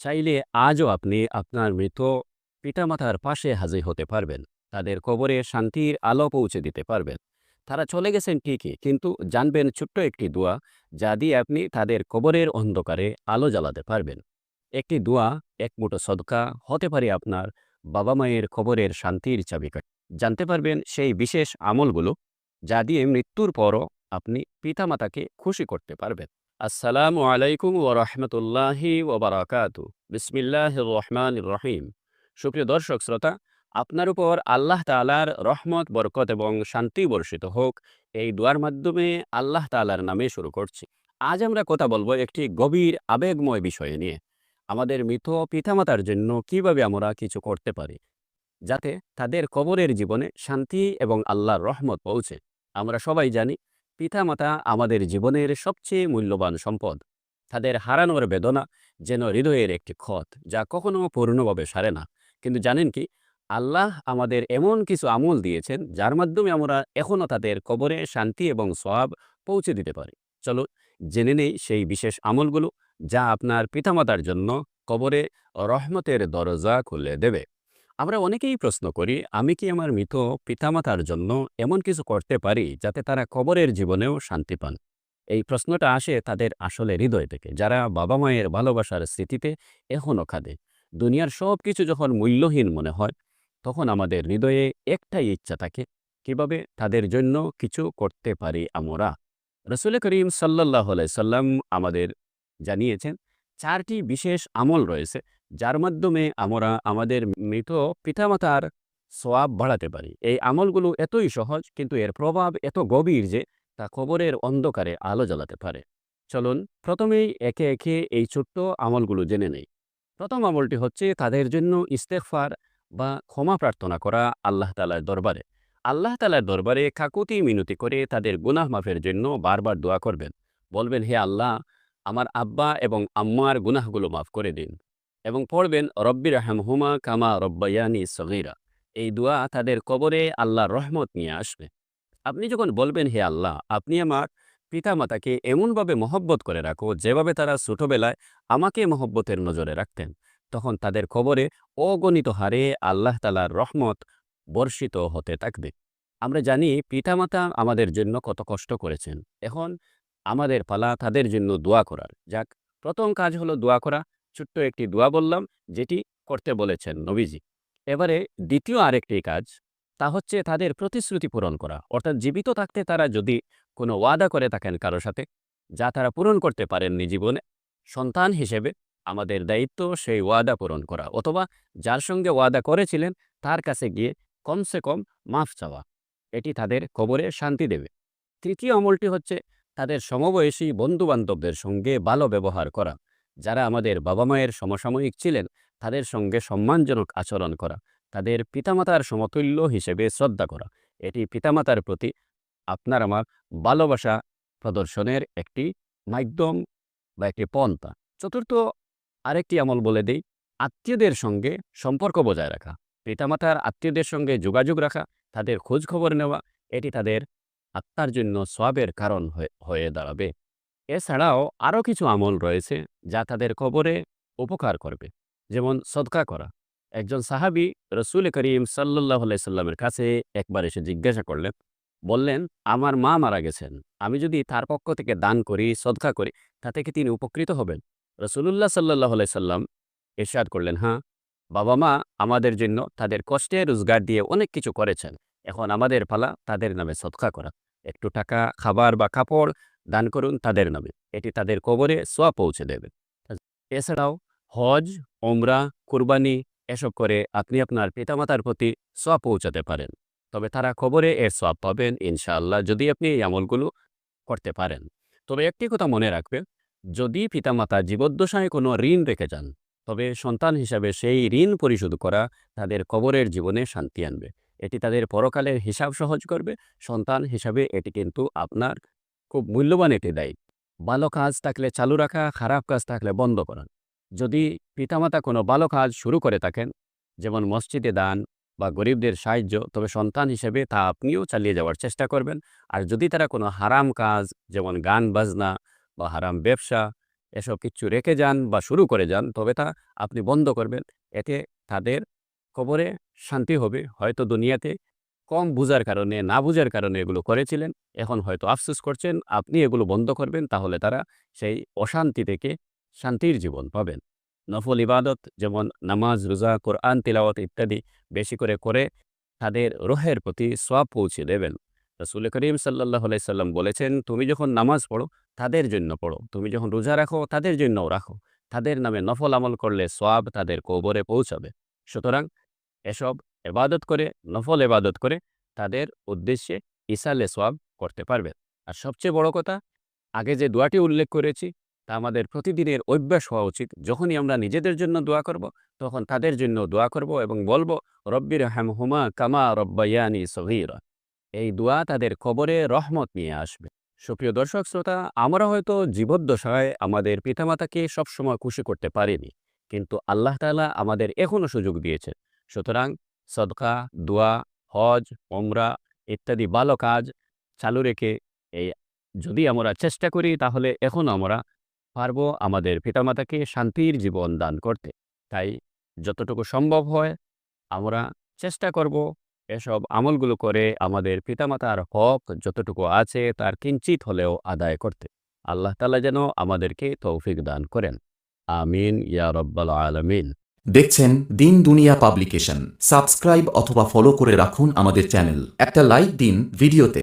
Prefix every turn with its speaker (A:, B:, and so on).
A: চাইলে আজও আপনি আপনার মৃত পিতামাতার পাশে হাজির হতে পারবেন। তাদের কবরে শান্তির আলো পৌঁছে দিতে পারবেন। তারা চলে গেছেন ঠিকই, কিন্তু জানবেন ছোট্ট একটি দোয়া যা দিয়ে আপনি তাদের কবরের অন্ধকারে আলো জ্বালাতে পারবেন। একটি দোয়া, এক মুঠো সদকা হতে পারে আপনার বাবা মায়ের কবরের শান্তির চাবিকাঠি। জানতে পারবেন সেই বিশেষ আমলগুলো যা দিয়ে মৃত্যুর পরও আপনি পিতামাতাকে খুশি করতে পারবেন। আসসালামু আলাইকুম ও রহমতুল্লাহি ওবরাকাতু বিসমিল্লাহ রহমান রহিম। সুপ্রিয় দর্শক, শ্রোতা, আপনার উপর আল্লাহ তালার রহমত, বরকত এবং শান্তি বর্ষিত হোক, এই দোয়ার মাধ্যমে আল্লাহ তালার নামে শুরু করছি। আজ আমরা কথা বলব একটি গভীর, আবেগময় বিষয় নিয়ে। আমাদের মৃত পিতামাতার জন্য কীভাবে আমরা কিছু করতে পারি, যাতে তাদের কবরের জীবনে শান্তি এবং আল্লাহর রহমত পৌঁছে। আমরা সবাই জানি পিতামাতা আমাদের জীবনের সবচেয়ে মূল্যবান সম্পদ। তাদের হারানোর বেদনা যেন হৃদয়ের একটি ক্ষত, যা কখনো পূর্ণভাবে সারে না। কিন্তু জানেন কি? আল্লাহ আমাদের এমন কিছু আমল দিয়েছেন, যার মাধ্যমে আমরা এখনও তাদের কবরে শান্তি এবং সওয়াব পৌঁছে দিতে পারি। চলো জেনে নেই সেই বিশেষ আমলগুলো, যা আপনার পিতামাতার জন্য কবরে রহমতের দরজা খুলে দেবে। আমরা অনেকেই প্রশ্ন করি, আমি কি আমার মৃত পিতামাতার জন্য এমন কিছু করতে পারি যাতে তারা কবরের জীবনেও শান্তি পান? এই প্রশ্নটা আসে তাদের আসলে হৃদয় থেকে। যারা বাবা মায়ের ভালোবাসার স্মৃতিতে এখনও খাদে দুনিয়ার সব কিছু যখন মূল্যহীন মনে হয়, তখন আমাদের হৃদয়ে একটাই ইচ্ছা থাকে, কীভাবে তাদের জন্য কিছু করতে পারি আমরা? রসুল করিম সাল্লাহ সাল্লাম আমাদের জানিয়েছেন, চারটি বিশেষ আমল রয়েছে যার মাধ্যমে আমরা আমাদের মৃত পিতামাতার সোয়াব বাড়াতে পারি। এই আমলগুলো এতই সহজ, কিন্তু এর প্রভাব এত গভীর যে তা কবরের অন্ধকারে আলো জ্বালাতে পারে। চলুন, প্রথমেই একে একে এই ছোট্ট আমলগুলো জেনে নেই। প্রথম আমলটি হচ্ছে তাদের জন্য ইস্তেকফার বা ক্ষমা প্রার্থনা করা আল্লাহ তালার দরবারে। আল্লাহ তালার দরবারে কাকুতি মিনতি করে তাদের গুনাহ মাফের জন্য বারবার দোয়া করবেন। বলবেন, হে আল্লাহ, আমার আব্বা এবং আম্মার গুনাহগুলো মাফ করে দিন। এবং পড়বেন রব্বির হুমা কামা রব্বায়ানি সগিরা। এই দোয়া তাদের কবরে আল্লাহর রহমত নিয়ে আসবে। আপনি যখন বলবেন, হে আল্লাহ, আপনি আমার পিতামাতাকে এমনভাবে মহব্বত করে রাখো, যেভাবে তারা ছোটবেলায় আমাকে মহব্বতের নজরে রাখতেন, তখন তাদের কবরে অগণিত হারে আল্লাহ তালার রহমত বর্ষিত হতে থাকবে। আমরা জানি পিতামাতা আমাদের জন্য কত কষ্ট করেছেন। এখন আমাদের পালা তাদের জন্য দোয়া করার। যাক, প্রথম কাজ হলো দোয়া করা। ছোট্ট একটি দোয়া বললাম, যেটি করতে বলেছেন নবীজি। এবারে দ্বিতীয় আরেকটি কাজ, তা হচ্ছে তাদের প্রতিশ্রুতি পূরণ করা। অর্থাৎ জীবিত থাকতে তারা যদি কোনো ওয়াদা করে থাকেন কারও সাথে, যা তারা পূরণ করতে পারেননি জীবনে, সন্তান হিসেবে আমাদের দায়িত্ব সেই ওয়াদা পূরণ করা। অথবা যার সঙ্গে ওয়াদা করেছিলেন, তার কাছে গিয়ে কমসে কম মাফ চাওয়া, এটি তাদের কবরে শান্তি দেবে। তৃতীয় আমলটি হচ্ছে তাদের সমবয়সী বন্ধুবান্ধবদের সঙ্গে ভালো ব্যবহার করা। যারা আমাদের বাবা মায়ের সমসাময়িক ছিলেন, তাদের সঙ্গে সম্মানজনক আচরণ করা, তাদের পিতামাতার সমতুল্য হিসেবে শ্রদ্ধা করা। এটি পিতামাতার প্রতি আপনার আমার ভালোবাসা প্রদর্শনের একটি মাধ্যম বা একটি পন্থা। চতুর্থ আরেকটি আমল বলে দেই, আত্মীয়দের সঙ্গে সম্পর্ক বজায় রাখা। পিতামাতার আত্মীয়দের সঙ্গে যোগাযোগ রাখা, তাদের খোঁজ খবর নেওয়া, এটি তাদের আত্মার জন্য সবের কারণ হয়ে দাঁড়াবে। এছাড়াও আরও কিছু আমল রয়েছে যা তাদের কবরে উপকার করবে। যেমন সদকা করা। একজন সাহাবি রসুল করিম সাল্লাহ সাল্লামের কাছে একবার এসে জিজ্ঞাসা করলেন, বললেন, আমার মা মারা গেছেন। আমি যদি তার পক্ষ থেকে দান করি, সদকা করি তা থেকে তিনি উপকৃত হবেন? রসুল্লাহ সাল্লাহ সাল্লাম এরশাদ করলেন হ্যাঁ বাবা মা আমাদের জন্য তাদের কষ্টে রোজগার দিয়ে অনেক কিছু করেছেন। এখন আমাদের পালা তাদের নামে সৎকা করা। একটু টাকা, খাবার বা কাপড় দান করুন তাদের নামে। এটি তাদের কবরে সোয়া পৌঁছে দেবে। এছাড়াও হজ ওমরা কুরবানি এসব করে আপনি আপনার পিতামাতার প্রতি সোয়া পৌঁছাতে পারেন। তবে তারা খবরে এর সব পাবেন ইনশাআল্লাহ যদি আপনি এই আমলগুলো করতে পারেন। তবে একটি কথা মনে রাখবেন, যদি পিতামাতা জীবদ্দশায় কোনো ঋণ রেখে যান, তবে সন্তান হিসাবে সেই ঋণ পরিশোধ করা তাদের কবরের জীবনে শান্তি আনবে। এটি তাদের পরকালের হিসাব সহজ করবে, সন্তান হিসাবে এটি কিন্তু আপনার খুব মূল্যবান একটি দায়িত্ব ভালো কাজ থাকলে চালু রাখা, খারাপ কাজ থাকলে বন্ধ করা। যদি পিতামাতা কোনো ভালো কাজ শুরু করে থাকেন, যেমন মসজিদে দান বা গরিবদের সাহায্য, তবে সন্তান হিসেবে তা আপনিও চালিয়ে যাওয়ার চেষ্টা করবেন। আর যদি তারা কোনো হারাম কাজ, যেমন গান বাজনা বা হারাম ব্যবসা, এসব কিছু রেখে যান বা শুরু করে যান, তবে তা আপনি বন্ধ করবেন। এতে তাদের কবরে শান্তি হবে। হয়তো দুনিয়াতে কম বুঝার কারণে, না বুঝার কারণে এগুলো করেছিলেন। এখন হয়তো আফসোস করছেন, আপনি এগুলো বন্ধ করবেন, তাহলে তারা সেই অশান্তি থেকে শান্তির জীবন পাবেন। নফল ইবাদত, যেমন নামাজ, রোজা, কোরআন, তিলাওয়াত ইত্যাদি বেশি করে করে তাদের রোহের প্রতি সোয়াব পৌঁছে দেবেন। রসুল করিম সাল্লাহ সাল্লাম বলেছেন, তুমি যখন নামাজ পড়ো, তাদের জন্য পড়ো। তুমি যখন রোজা রাখো, তাদের জন্যও রাখো। তাদের নামে নফল আমল করলে সোয়াব তাদের কবরে পৌঁছাবে। সুতরাং এসব এবাদত করে, নফল এবাদত করে তাদের উদ্দেশ্যে ইসালে সোয়াব করতে পারবেন। আর সবচেয়ে বড় কথা, আগে যে দোয়াটি উল্লেখ করেছি, তা আমাদের প্রতিদিনের অভ্যাস হওয়া উচিত। যখনই আমরা নিজেদের জন্য দোয়া করব, তখন তাদের জন্য দোয়া করব এবং বলব, রব্বির হ্যাম হুমা কামা রব্বায়ানি সহিরা এই দোয়া তাদের কবরে রহমত নিয়ে আসবে। সুপ্রিয় দর্শক, শ্রোতা, আমরা হয়তো জীবদ্দশায় আমাদের পিতামাতাকে সবসময় খুশি করতে পারিনি, কিন্তু আল্লাহ তাআলা আমাদের এখনও সুযোগ দিয়েছে সুতরাং সদকা, দোয়া, হজ ওমরা ইত্যাদি ভালো কাজ চালু রেখে এই যদি আমরা চেষ্টা করি তাহলে এখন আমরা পারব আমাদের পিতামাতাকে শান্তির জীবন দান করতে। তাই যতটুকু সম্ভব হয় আমরা চেষ্টা করব এসব আমলগুলো করে আমাদের পিতামাতার হক যতটুকু আছে তার কিঞ্চিত হলেও আদায় করতে। আল্লাহ তালা যেন আমাদেরকে তৌফিক দান করেন। আমিন, ইয়া রব্বাল আলমিন।
B: দেখছেন দিন দুনিয়া পাবলিকেশন। সাবস্ক্রাইব অথবা ফলো করে রাখুন আমাদের চ্যানেল। একটা লাইক দিন ভিডিওতে।